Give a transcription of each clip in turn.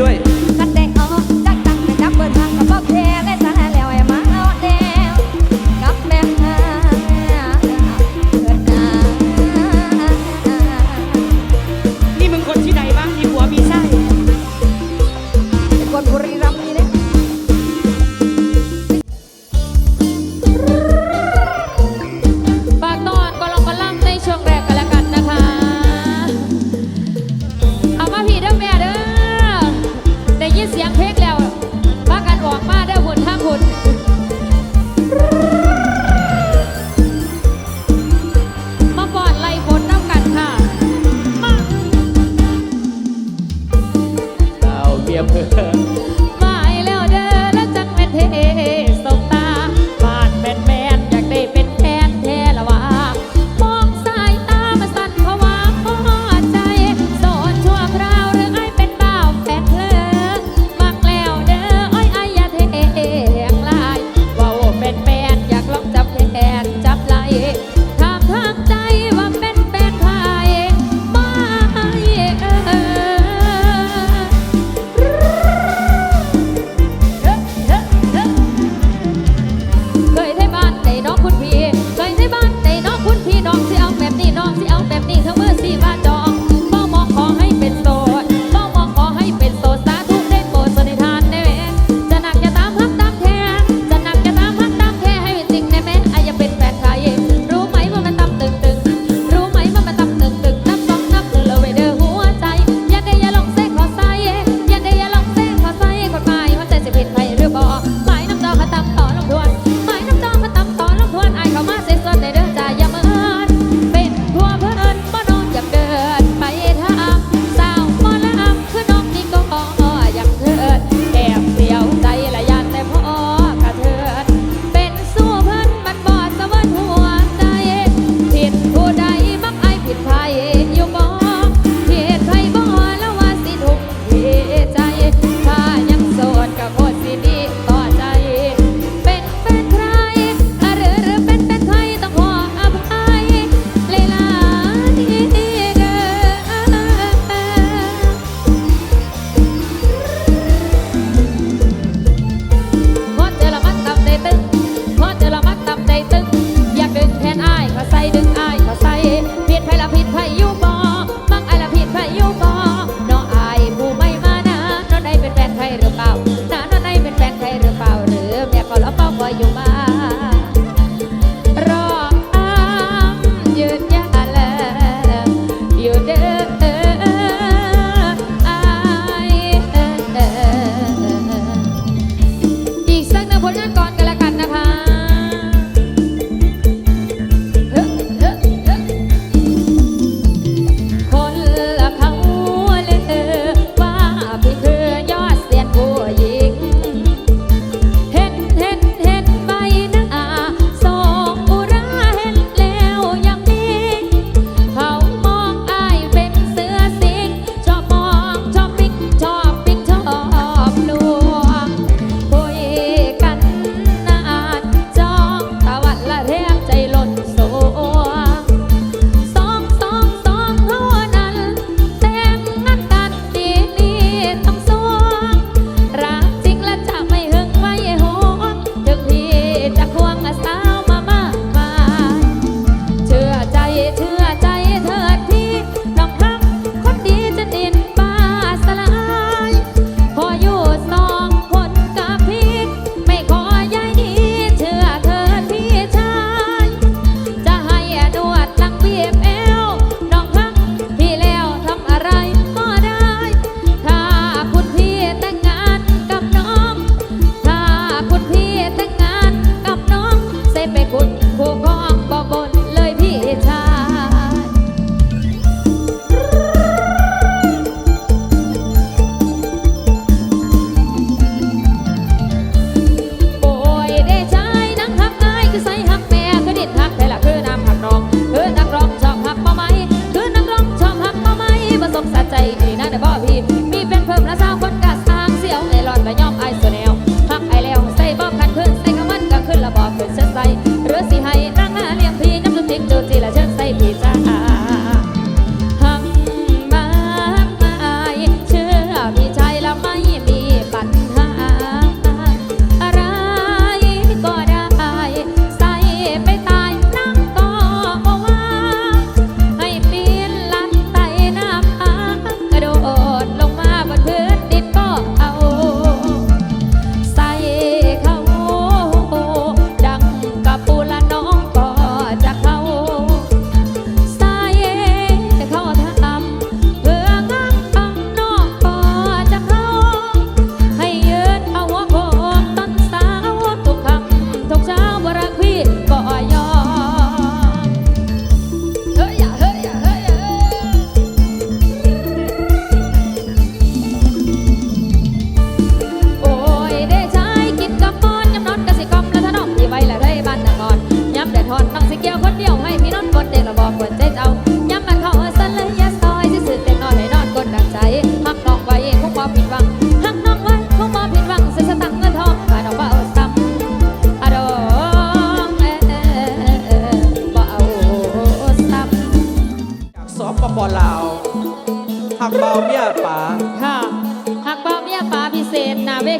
ด้วย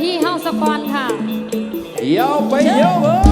ที่เฮาสกอนค่ะ เดี๋ไปเยอะเว้ย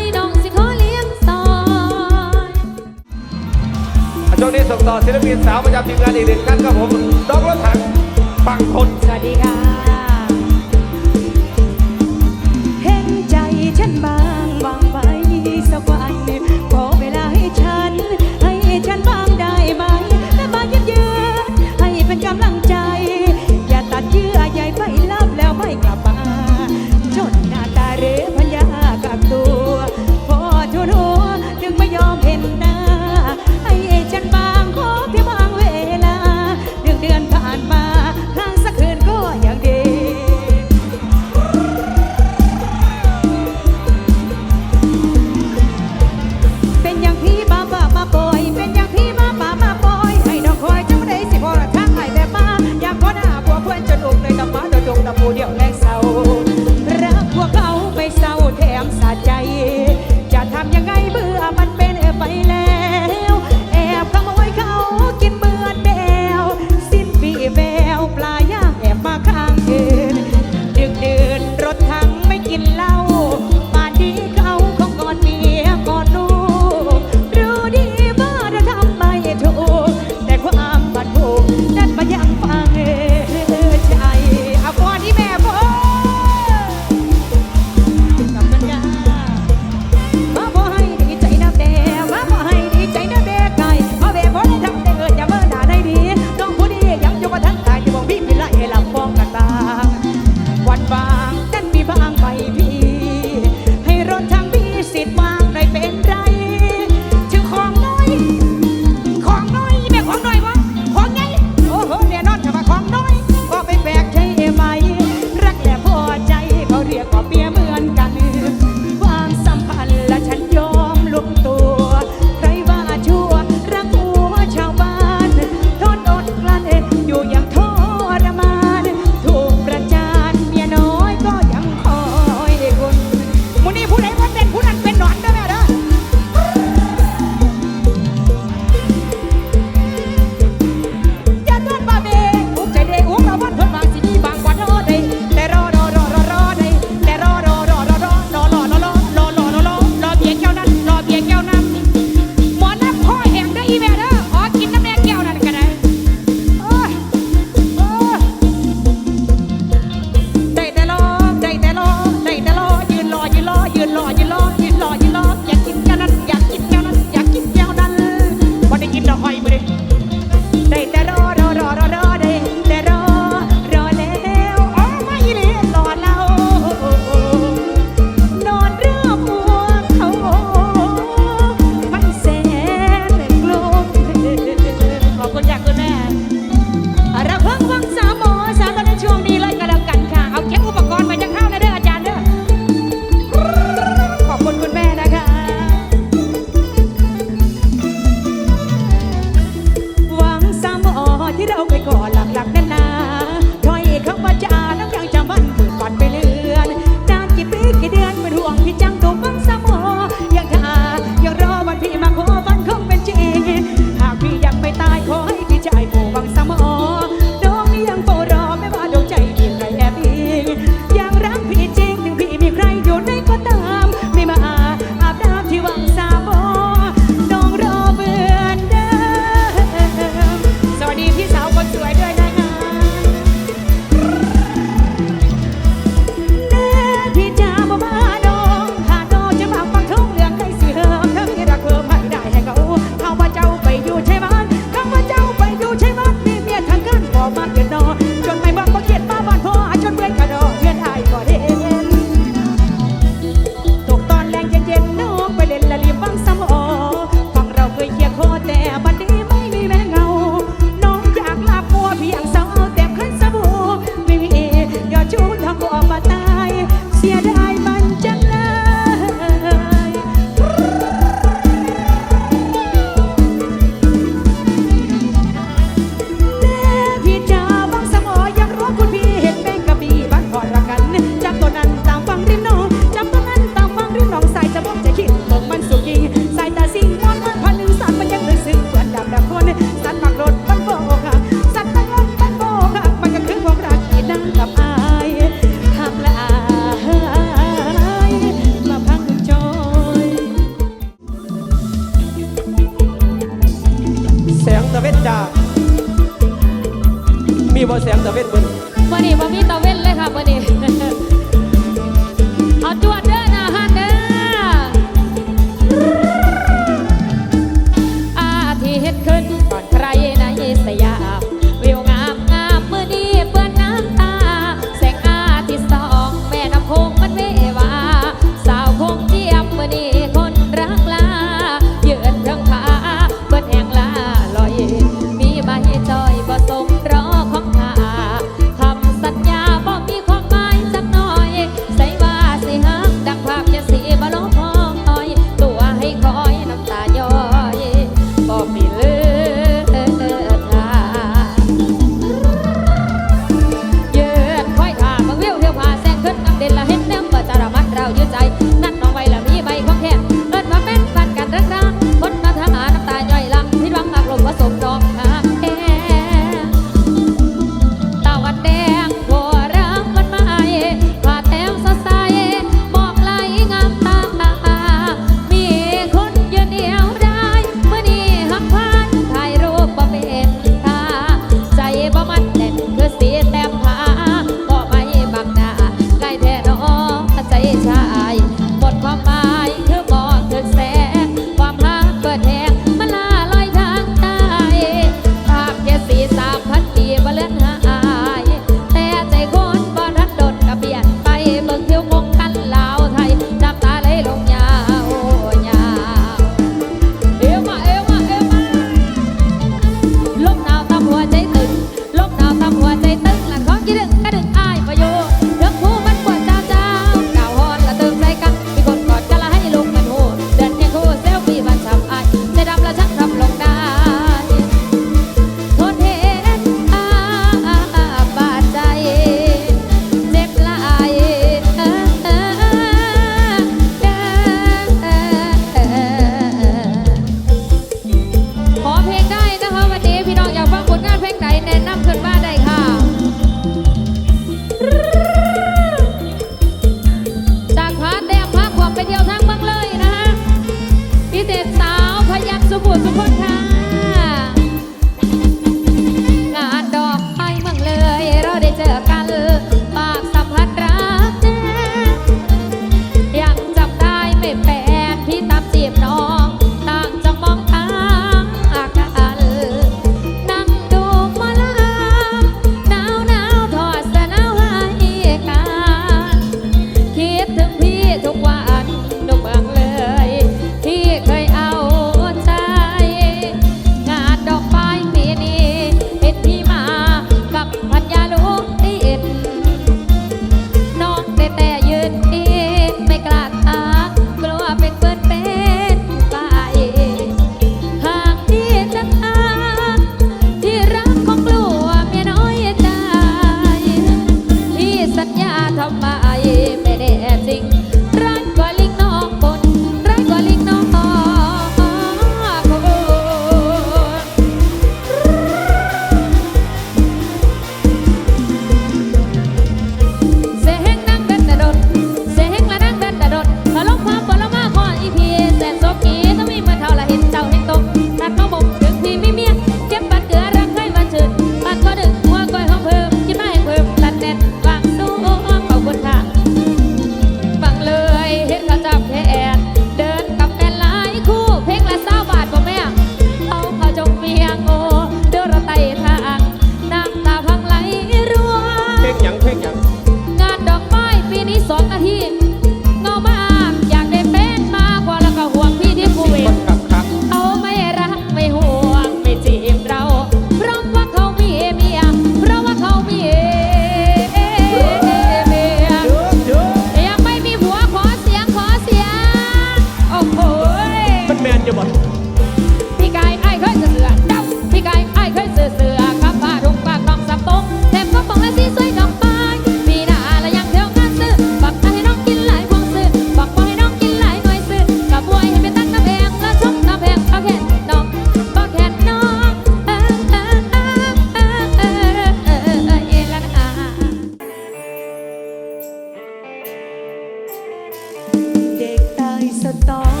sa tao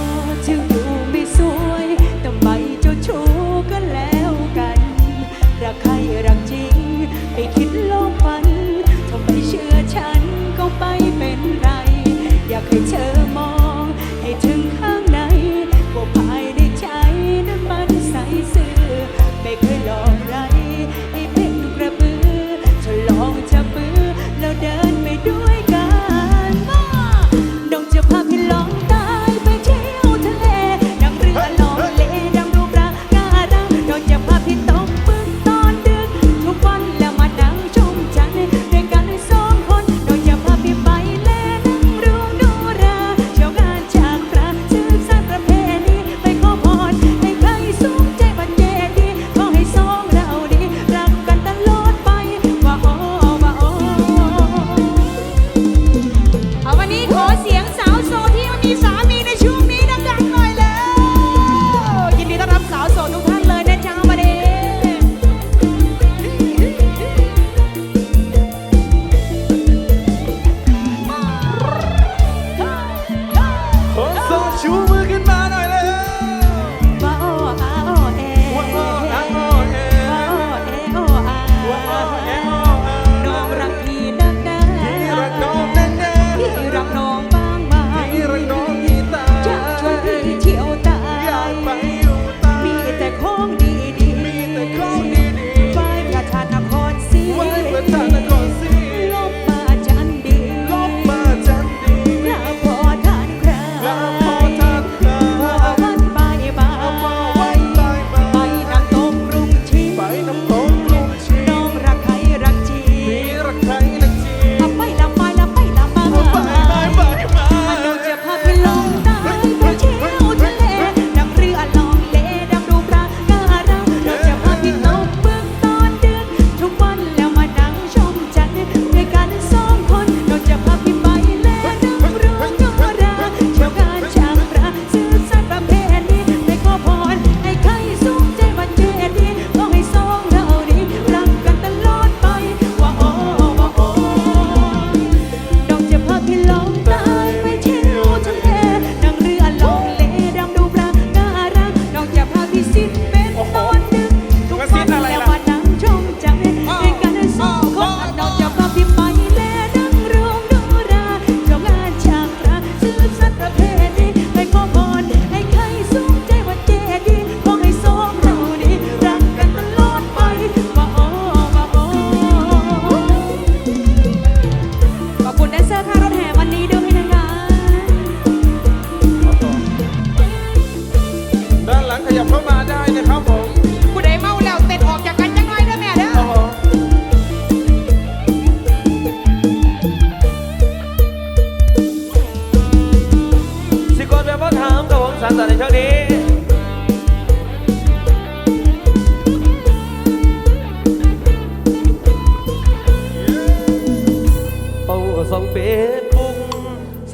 ซบุ๊ก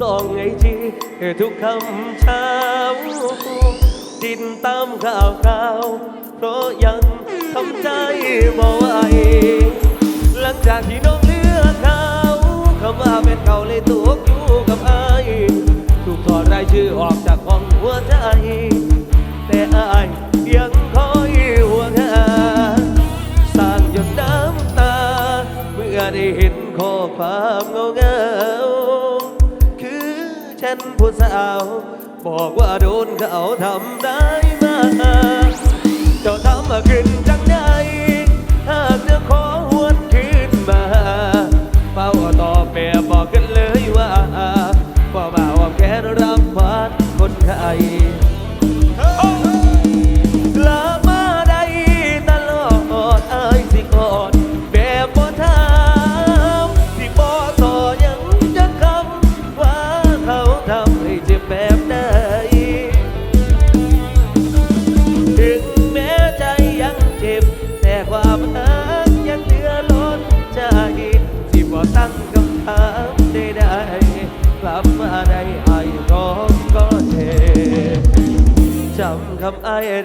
ส่องไอจีทุกคำเช้า ติดตามข่าวข่าว เพราะยังทำใจบ่ไหวหลังจากที่น้องเลือกเขาคำว่าเป็นเขาเลยตัวอยู่กับไอถูกถอดรายชื่อออกจากห้องหัวใจ แต่อายยัง ได้เห็นข้อความเงาเงาคือฉันผู้สาว บอกว่าโดนเขาทำได้มาเจ้าทำมาขึ้นจังใดหากจะขอหวนคืนมาเฝ้าตอบแบบบอกกันเลยว่าว่าบ่าวแค่รับฟาดคนไข้ก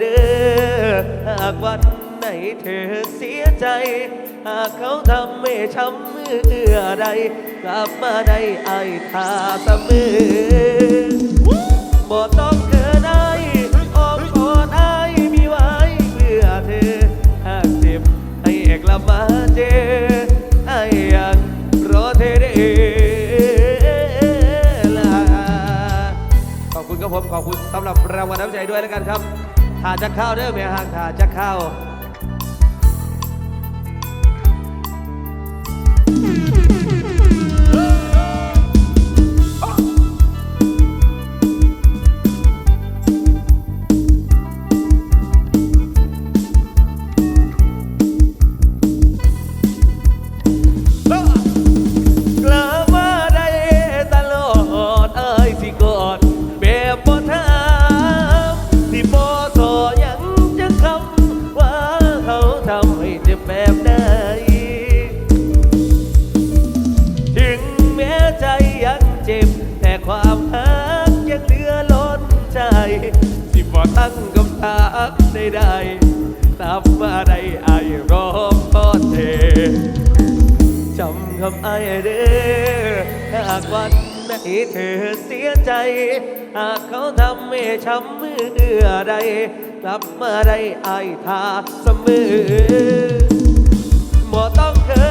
เด้อหากวันไหนเธอเสียใจ หากเขาทำไม่ช้ำมือใดกลับมาได้ไอ้ทาเสมอบ่ต้องเกินไอ้อ้อมกอดไอ้มีไว้เพื่อเธอหากเจ็บให้เอกลับมาเจอไอ้ายยังรอเธอได้ขอบคุณครับผมขอบคุณสำหรับรางวัลน้ำใจด้วยแล้วกันครับ ถ้าจะเข้าเด้อแม่ห่างถ้าจะเข้า ตั้งคำถามใดๆตามมาได้ไอายรอบพอเธอจำคำไอ้เด้อหากวันไหนเธอเสียใจ หากเขาทำให้ช้ำมือใดกลับมาได้ไอ้ทาเสมอบ่ต้องเธอ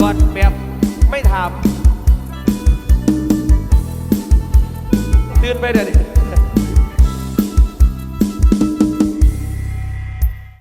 ก่อนแบบไม่ถามตื่นไปเดี๋ยวนี้